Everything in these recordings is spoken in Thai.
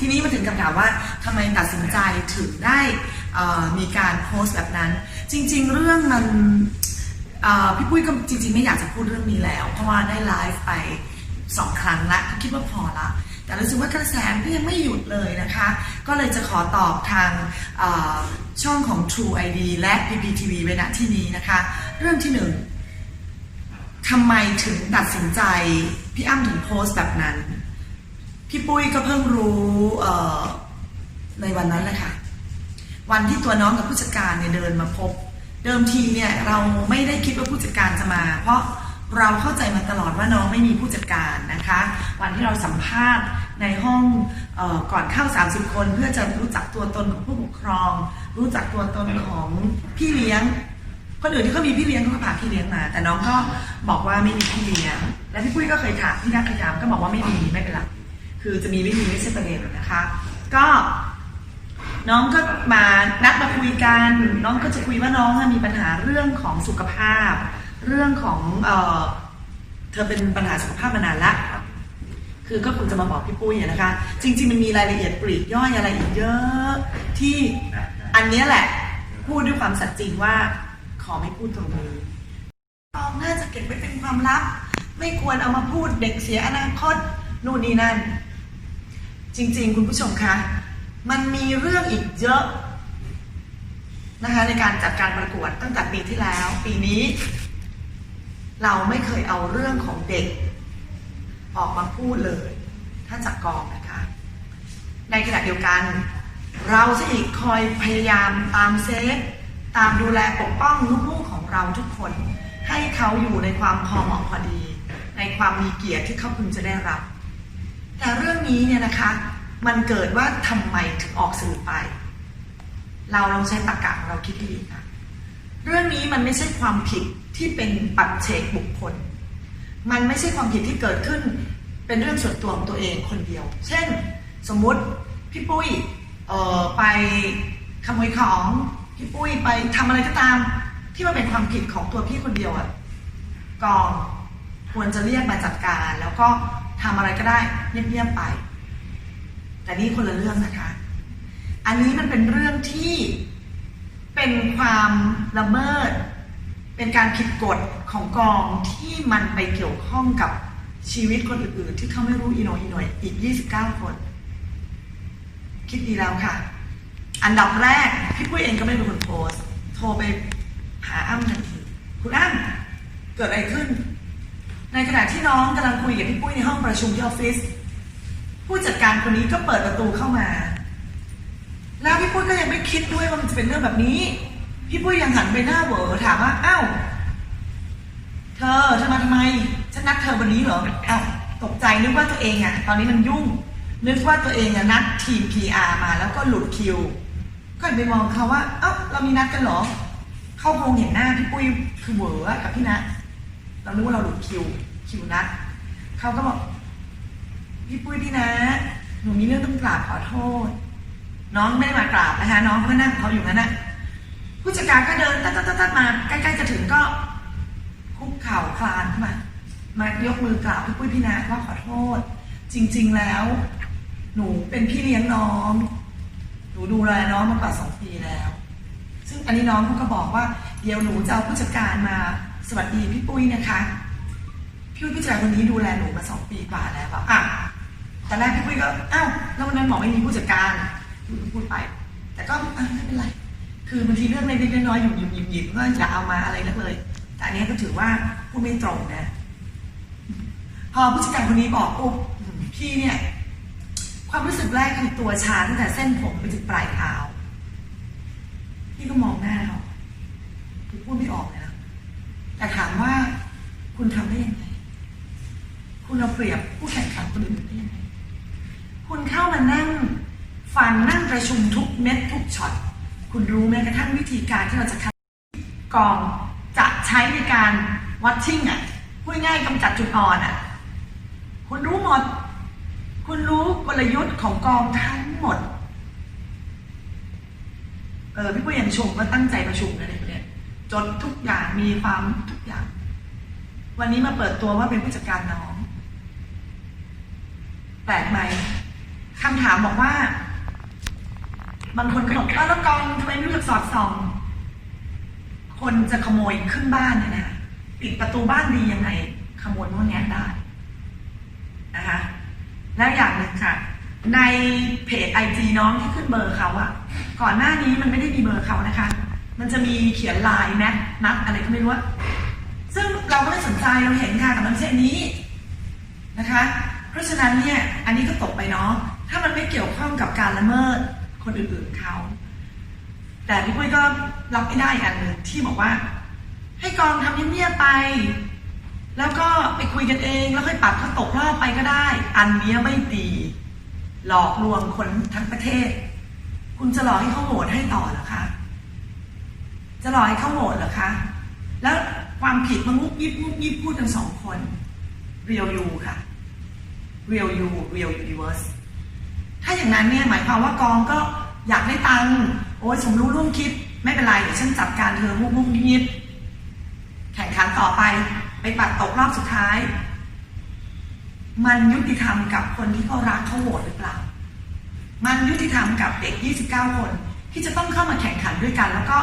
ทีนี้มาถึงคำถามว่าทำไมตัดสินใจถึงได้มีการโพสต์แบบนั้น จริง ๆ เรื่องมันพี่ปุ้ยก็จริง ๆ ไม่อยากจะพูดเรื่องนี้แล้ว เพราะว่าได้ไลฟ์ไปสองครั้งละคิดว่าพอละแต่รู้สึกว่ากระแสก็ยังไม่หยุดเลยนะคะ ก็เลยจะขอตอบทางช่องของ True ID และ PPTV ไว้ณที่นี้นะคะ เรื่องที่หนึ่งทำไมถึงตัดสินใจ พี่อ้ำถึงโพสต์แบบนั้น พี่ปุ้ยก็เพิ่งรู้ในวันนั้นแหละค่ะ วันที่ตัวน้องกับผู้จัดการเนี่ยเดินมาพบ เดิมทีเนี่ยเราไม่ได้คิดว่าผู้จัดการจะมา เพราะเราเข้าใจมาตลอดว่าน้องไม่มีผู้จัดการนะคะ วันที่เราสัมภาษณ์ในห้องออก่อนเข้า 30 คน เพื่อจะรู้จักตัวตนของผู้ปกครอง รู้จักตัวตนของพี่เลี้ยง คนอื่นที่เขามีพี่เลี้ยงเขาก็พาพี่เลี้ยงมา แต่น้องก็บอกว่าไม่มีพี่เลี้ยง และพี่ปุ้ยก็เคยถามพี่นักพยายามก็บอกว่าไม่มีไม่เป็นไร คือจะมีไม่มีไม่ใช่ประเด็นนะคะ ก็น้องก็มานัดมาคุยกัน น้องก็จะคุยว่าน้องมีปัญหาเรื่องของสุขภาพ เรื่องของเออเธอเป็นปัญหาสุขภาพมานานละ คือก็คงจะมาบอกพี่ปุ้ยนะคะ จริง ๆ มันมีรายละเอียดปลีกย่อยอะไรอีกเยอะ ที่อันนี้แหละ พูดด้วยความสัตย์จริงว่า ขอไม่พูดตรงนี้น้องน่าจะเก็บไว้เป็นความลับ ไม่ควรเอามาพูดเด็กเสียอนาคตนู่นนี่นั่น จริงๆ คุณผู้ชมคะ มันมีเรื่องอีกเยอะนะคะในการจัดการประกวดตั้งแต่ปีที่แล้ว ปีนี้ เราไม่เคยเอาเรื่องของเด็ก ออกมาพูดเลยถ้าจากกองนะคะ ในขณะเดียวกัน เราจะอีกคอยพยายามตามเซฟตามดูแลปกป้องลูกๆของเราทุกคน ให้เขาอยู่ในความพอเหมาะพอดี ในความมีเกียรติที่เขาพึงจะได้รับ แต่เรื่องนี้เนี่ยนะคะ มันเกิดว่าทำไมถึงออกสื่อไป เราลองใช้ตรรกะของเราคิดดีค่ะเรื่องนี้มันไม่ใช่ความผิดที่เป็นปัจเจกบุคคล มันไม่ใช่ความผิดที่เกิดขึ้น เป็นเรื่องส่วนตัวของตัวเองคนเดียว เช่น สมมุติพี่ปุ้ยเอ่อไปขโมยของพี่ปุ้ยไปทำอะไรก็ตาม ที่มันเป็นความผิดของตัวพี่คนเดียวอะกองควรจะเรียกมาจัดการ แล้วก็ ทำอะไรก็ได้เงียบๆไป แต่นี่คนละเรื่องนะคะ อันนี้มันเป็นเรื่องที่เป็นความละเมิด เป็นการผิดกฎของกองที่มันไปเกี่ยวข้องกับชีวิตคนอื่นๆ ที่เขาไม่รู้อีโนอีหน่อยอีก 29 คน คิดดีแล้วค่ะ อันดับแรกพี่ปุ้ยเองก็ไม่เป็นคนโพสโทรไปหาอ้ำทันทีคุณอ้ำเกิดอะไรขึ้น ในขณะที่น้องกำลังคุยกับพี่ปุ้ยในห้องประชุมที่ออฟฟิศผู้จัดการคนนี้ก็เปิดประตูเข้ามา แล้วพี่ปุ้ยก็ยังไม่คิดด้วยว่ามันจะเป็นเรื่องแบบนี้ พี่ปุ้ยยังหันไปหน้าเวอถามว่าอ้าวเธอเธอมาทำไมฉันนัดเธอวันนี้เหรออ้าวตกใจนึกว่าตัวเองอะตอนนี้มันยุ่ง นึกว่าตัวเองอะนัดทีม PR มาแล้วก็หลุดคิว ก็หันไปมองเขาว่า เอ้าเรามีนัดกันเหรอเขาคงเห็นหน้าพี่ปุ้ยคือเวอกับพี่นัท เรานึกว่าเราหลุดคิวคิวนัดเขาก็บอกพี่ปุ้ยพี่นะ หนูมีเรื่องต้องกราบขอโทษ น้องไม่ได้มากราบนะคะน้องก็นั่งเขาอยู่งั้นนะผู้จัดการก็เดินตัดตัดตัดมาใกล้ๆจะถึงก็คุกเข่าคลานขึ้นมามายกมือกราบพี่ปุ้ยพี่นะว่าขอโทษ จริง ๆแล้ว หนูเป็นพี่เลี้ยงน้อง หนูดูแลน้องมากว่าสองปีแล้ว ซึ่งอันนี้น้องเขาก็บอกว่าเดี๋ยวหนูจะเอาผู้จัดการมา สวัสดีพี่ปุ้ยนะคะพี่ปุ้ยผู้จัดการคนนี้ดูแลหนูมาสองปีกว่าแล้วอะอะแต่แรกพี่ปุ้ยก็อ้าวแล้ววันนั้นหมอไม่มีผู้จัดการพูดไป แต่ก็อะไม่เป็นไร คือบางทีเรื่องเล็กๆน้อยๆอยู่หยิบหยิบหยิบก็อย่าเอามาอะไรนักเลย แต่อันนี้ก็ถือว่าพูดไม่ตรงนะพอผู้จัดการคนนี้บอกปุ๊บพี่เนี่ย ความรู้สึกแรกคือตัวชาตั้งแต่เส้นผมไปถึงปลายเท้าพี่ก็มองหน้าเขาพูดไม่ออกเลยนะ แต่ถามว่าคุณทำได้ยังไง คุณเอาเปรียบผู้แข่งขันคนอื่นได้ยังไง คุณเข้ามานั่งฟังนั่งประชุมทุกเม็ดทุกช็อต คุณรู้แม้กระทั่งวิธีการที่เราจะคัดกองจะใช้ในการวัดชิ่งอะพูดง่ายกำจัดจุดอ่อนอะ คุณรู้หมด คุณรู้กลยุทธ์ของกองทั้งหมด เออพี่ปุ้ยยังชมว่าตั้งใจประชุมนะในป ระเด็นจดทุกอย่างมีความทุกอย่าง วันนี้มาเปิดตัวว่าเป็นผู้จัดการน้อง แปลกไหมคำถามบอกว่า บางคนก็บอกว่าแล้วกองทำไมไม่รู้จักสอดส่อง คนจะขโมยขึ้นบ้านเนี่ยนะปิดประตูบ้านดียังไงขโมยพวกนี้ได้นะคะแล้วอย่างหนึ่งค่ะ ในเพจไอจีน้องที่ขึ้นเบอร์เขาอะก่อนหน้านี้มันไม่ได้มีเบอร์เขานะคะ มันจะมีเขียนลน์แมทนัดอะไรก็ไม่รู้ซึ่งเราก็ไม่สนใจเราเห็นค่ะแต่มันไม่ใช่นนี้นะคะ เพราะฉะนั้นเนี่ยอันนี้ก็ตกไปเนาะถ้ามันไม่เกี่ยวข้องกับการละเมิดคนอื่นๆเขาแต่พี่ปุ้ยก็รับไม่ได้อีกอันหนึ่งที่บอกว่า ให้กองทำเงียบๆไป แล้วก็ไปคุยกันเอง แล้วค่อยปัดเขาตกรอบไปก็ได้ อันเนี้ยไม่ดี หลอกลวงคนทั้งประเทศ คุณจะหลอกให้เขาโหวตให้ต่อเจะหลอให้เขาโหวตเหรอคะ แล้วความผิดมันงุบยิบงุบยิบพูดกันสองคน เรียวยูค่ะ เรียวยูเรียวยูนิเวอร์สถ้าอย่างนั้นเนี่ยหมายความว่ากองก็อยากได้ตังค์โอ้ยสมรู้ร่วมคิด ไม่เป็นไรเดี๋ยวฉันจัดการเธอมุกมุกยิบแข่งขันต่อไปไปปัดตกรอบสุดท้าย มันยุติธรรมกับคนที่เขารักเขาโหวตหรือเปล่า มันยุติธรรมกับเด็ก 29 คนที่จะต้องเข้ามาแข่งขันด้วยกัน แล้วก็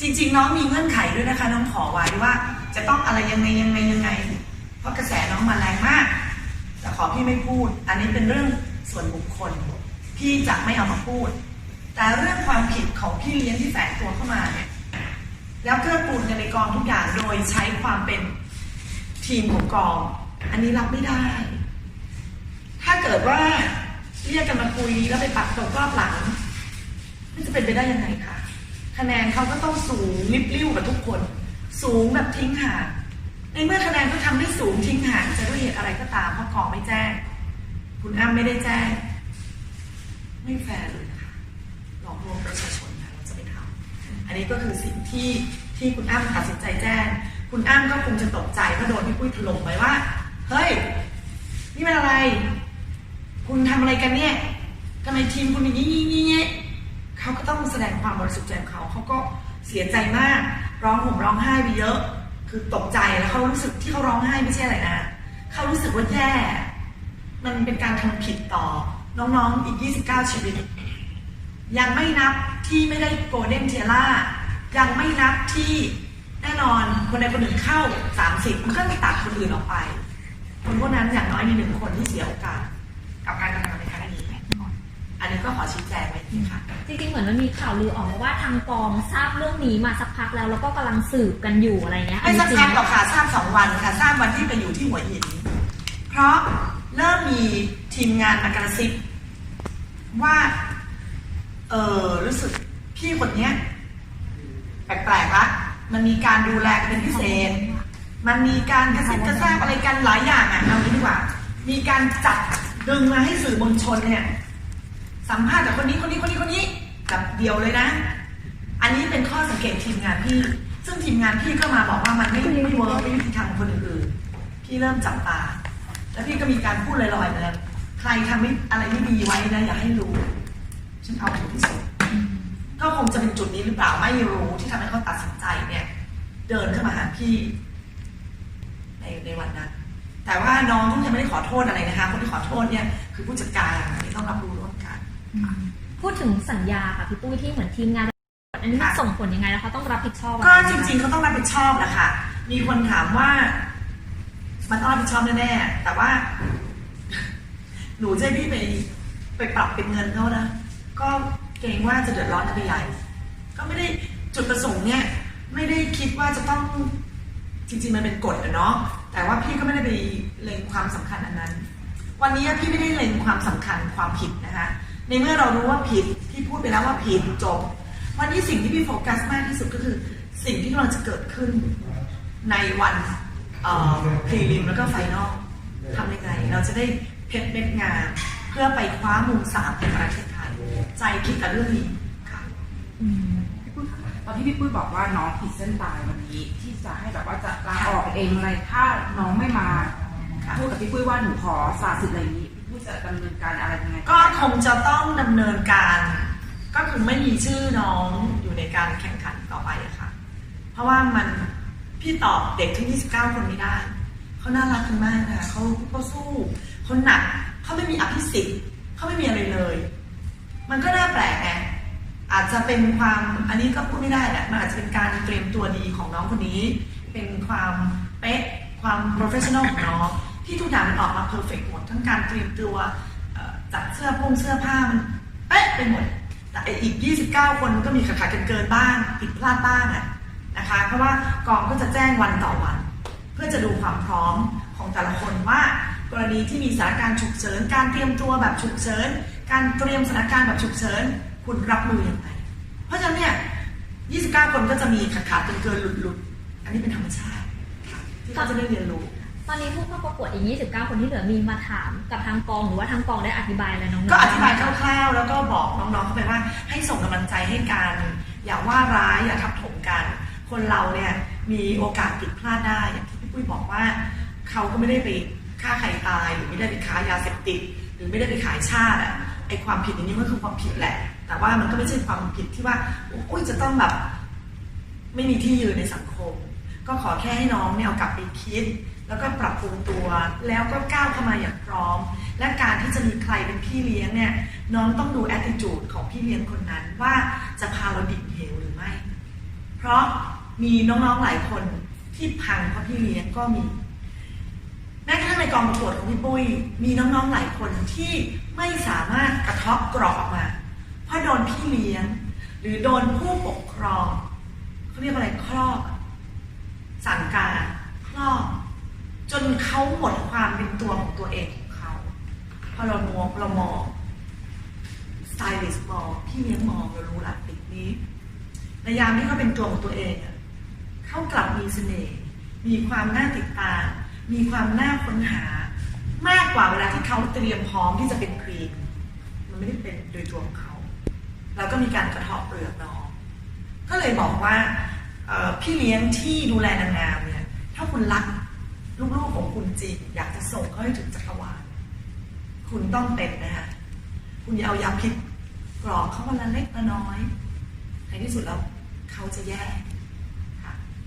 จริง ๆ น้องมีเงื่อนไขด้วยนะคะ น้องขอไว้ว่า จะต้องอะไรยังไงยังไงยังไง เพราะกระแสน้องมาแรงมาก แต่ขอพี่ไม่พูด อันนี้เป็นเรื่องส่วนบุคคล พี่จะไม่เอามาพูด แต่เรื่องความผิดของพี่เลี้ยงที่แฝงตัวเข้ามาเนี่ยแล้วเกื้อกูลกันในกองทุกอย่างโดยใช้ความเป็นทีมของกอง อันนี้รับไม่ได้ ถ้าเกิดว่าเรียกกันมาคุยแล้วไปปักตกรอบหลังมันจะเป็นไปได้ยังไงคะ คะแนนเขาก็ต้องสูงริบลิ่วกับทุกคน สูงแบบทิ้งห่างในเมื่อคะแนนเขาทำได้สูงทิ้งห่างจะด้วยเหตุอะไรก็ตามเพราะกองไม่แจ้ง คุณอ้ำไม่ได้แจ้ง ไม่แฟร์เลยนะคะหลอกลวงประชาชนค่ะเราจะไม่ทำอันนี้ก็คือสิ่งที่ที่คุณอ้ำตัดสินใจแจ้ง คุณอ้ำก็คงจะตกใจเพราะโดนพี่ปุ้ยถล่มไปว่า เฮ้ย นี่มันอะไร คุณทำอะไรกันเนี่ยทำไมทีมคุณอย่างนี้นี้นี้ เขาก็ต้องแสดงความบริสุทธิ์ใจของเขาเขาก็เสียใจมาก ร้องห่มร้องไห้ไปเยอะ คือตกใจแล้วเขารู้สึกที่เขาร้องไห้ไม่ใช่อะไรนะเขารู้สึกว่าแย่ มันเป็นการทำผิดต่อ น้องๆอีก 29 ชีวิต ยังไม่นับที่ไม่ได้โกลเด้นเทียร่ายังไม่นับที่แน่นอนคนใดคนหนึ่งเข้า 30 มันก็ไม่ตัดคนอื่นออกไป คนพวกนั้นอย่างน้อยมีหนึ่งคนที่เสียโอกาส กับการกระทำในครั้งนี้ อั นนี้ก็ขอชี้แจงไว้ที่ค่ะ จริงๆ เหมือนมันมีข่าวลือออกมาว่าทางกองทราบเรื่องนี้มาสักพักแล้ว แล้วก็กำลังสืบกันอยู่อะไรเงี้ยไม่สักจริงพักไหหมรอกค่ะทราบสองวันค่ะทราบวันที่ไปอยู่ที่หัวหิน เพราะเริ่มมีทีมงานมากระซิบว่า เออรู้สึกพี่คนเนี้ยแปลกๆละมันมีการดูแลกันเป็นพิเศษ มันมีการกระซิบกระซาบอะไรกันหลายอย่างอะเอางี้ดีกว่า มีการจับดึงมาให้สื่อมวลชนเนี่ย สัมภาษณ์กับคนนี้คนนี้คนนี้คนนี้แบบเดียวเลยนะ อันนี้เป็นข้อสังเกตทีมงานพี่ ซึ่งทีมงานพี่ก็มาบอกว่ามันไม่ไม่เวิร์กไม่ยุติธรรมกับคนอื่นพี่เริ่มจับตา แล้วพี่ก็มีการพูดลอยๆเลยใครทำไม่อะไรไม่ดีไว้นะอย่าให้รู้ฉันเอาถึงที่สุดก็คงจะเป็นจุดนี้หรือเปล่าไม่รู้ที่ทำให้เขาตัดสินใจเนี่ย เดินเข้ามาหาพี่ ในในวันนั้นแต่ว่าน้องยังไม่ได้ขอโทษอะไรนะคะ คนที่ขอโทษเนี่ย คือผู้จัดการอันนี้ต้องรับรู้ร่ว พูดถึงสัญญาค่ะพี่ปุ้ยที่เหมือนทีมงาน อันนี้มันส่งผลยังไงแล้วเขาต้องรับผิดชอบก็จริงๆเขาต้องรับผิดชอบแหละค่ะ มีคนถามว่า มันต้องรับผิดชอบแน่ๆแต่ว่า หนูจะพี่ไปไปปรับเป็นเงินเขานะก็เกรงว่าจะเดือดร้อนกันไปใหญ่ ก็ไม่ได้จุดประสงค์เนี่ย ไม่ได้คิดว่าจะต้องจริงๆมันเป็นกฎอะเนาะแต่ว่าพี่ก็ไม่ได้ไปเล็งความสำคัญอันนั้น วันนี้พี่ไม่ได้เล็งความสำคัญความผิดนะคะ ในเมื่อเรารู้ว่าผิดพี่พูดไปแล้วว่าผิดจบ วันนี้สิ่งที่พี่โฟกัสมากที่สุดก็คือ สิ่งที่กำลังจะเกิดขึ้นในวันพรีลิมแล้วก็ไฟนอลทำยังไง เราจะได้เพชรเม็ดงามเพื่อไปคว้ามุมสามในประเทศไทยใจคิดกับเรื่องนี้ค่ะอืมพี่ปุ้ยคะตอนที่พี่ปุ้ยบอกว่าน้องขีดเส้นตายวันนี้ ที่จะให้แบบว่าจะลาออกเองอะไรถ้าน้องไม่มาค่ะพูดกับพี่ปุ้ยว่าหนูขอสาสิทธิ์อะไรอย่างนี้ พี่ปุ้จะดำเนินการอะไรยังไงก็คงจะต้องดำเนินการ ก็คือไม่มีชื่อน้องอยู่ในการแข่งขันต่อไปอะค่ะ เพราะว่ามันพี่ตอบเด็กที่29 คนไม่ได้ เขาน่ารักกันมากนะคะเขาเขาสู้เขาหนักเขาไม่มีอภิสิทธิ์เขาไม่มีอะไรเลย มันก็น่าแปลกไงอาจจะเป็นความอันนี้ก็พูดไม่ได้แหละมันอาจจะเป็นการเตรียมตัวดีของน้องคนนี้ เป็นความเป๊ะความ professional ของน้อง ที่ทุกอย่างมันออกมา perfect หมด ทั้งการเตรียมตัวจัดเสื้อผงเสื้อผ้ามันเป๊ะไปหมด แต่อีก 29 คนมันก็มีขาดขาดเกินบ้างผิดพลาดบ้างอะนะคะ เพราะว่ากองก็จะแจ้งวันต่อวัน เพื่อจะดูความพร้อมของแต่ละคนว่ากรณีที่มีสถานการณ์ฉุกเฉิน การเตรียมตัวแบบฉุกเฉิน การเตรียมสถานการณ์แบบฉุกเฉิน คุณรับมืออย่างไรเพราะฉะนั้นเนี่ย 29 คนก็จะมีขาดขาดๆเกินๆหลุดๆอันนี้เป็นธรรมชาติที่เขาจะได้เรียนรู้ ตอนนี้ผู้เข้าประกวดอีก 29 คนที่เหลือมีมาถามกับทางกองหรือว่าทางกองได้อธิบายอะไรน้องๆก็อธิบายคร่าวๆ แล้วก็บอกน้องๆเข้าไปว่าให้ส่งกำลังใจให้กัน อย่าว่าร้ายอย่าทับถมกัน คนเราเนี่ยมีโอกาสผิดพลาดได้อย่างที่พี่ปุ้ยบอกว่า เขาก็ไม่ได้ไปฆ่าใครตาย หรือไม่ได้ไปค้ายาเสพติด หรือไม่ได้ไปขายชาติอะไอความผิดอย่างนี้มันคือความผิดแหละ แต่ว่ามันก็ไม่ใช่ความผิดที่ว่าอุ้ยจะต้องแบบ ไม่มีที่ยืนในสังคม ก็ขอแค่ให้น้องเนี่ยเอากลับไปคิด แล้วก็ปรับปรุงตัว แล้วก็ก้าวเข้ามาอย่างพร้อม และการที่จะมีใครเป็นพี่เลี้ยงเนี่ยน้องต้องดู attitude ของพี่เลี้ยงคนนั้นว่าจะพาเราดิ่งเหวหรือไม่ เพราะมีน้องๆหลายคนที่พังเพราะพี่เลี้ยงก็มีแม้กระทั่งในกองประกวดของพี่ปุ้ยมีน้องๆหลายคนที่ไม่สามารถกระทาะกรอบออกมา เพราะโดนพี่เลี้ยง หรือโดนผู้ปกครองเขาเรียกอะไรครอบอะสั่งการครอบ จน เขาหมดความเป็นตัวของตัวเองของเขาพอเรามองเรามองสไตลิสต์มองพี่เลี้ยงมองเรารู้ละติดนี้ในยามที่เขาเป็นตัวของตัวเองเขากลับมีเสน่ห์มีความน่าติดตามมีความน่าค้นหามากกว่าเวลาที่เขาเตรียมพร้อมที่จะเป็นครีมมันไม่ได้เป็นโดยตัวของเขาเราก็มีการกระเทาะเปลือกน้อง ก็เลยบอกว่าพี่เลี้ยงที่ดูแลนางงามเนี่ยถ้าคุณรัก ลูกๆของคุณจริงอยากจะส่งเขาให้ถึงจักรวาลคุณต้องเป็นนะคะคุณอย่าเอายาพิษกรอกเขาวันละเล็กละน้อยในที่สุดแล้วเขาจะแย่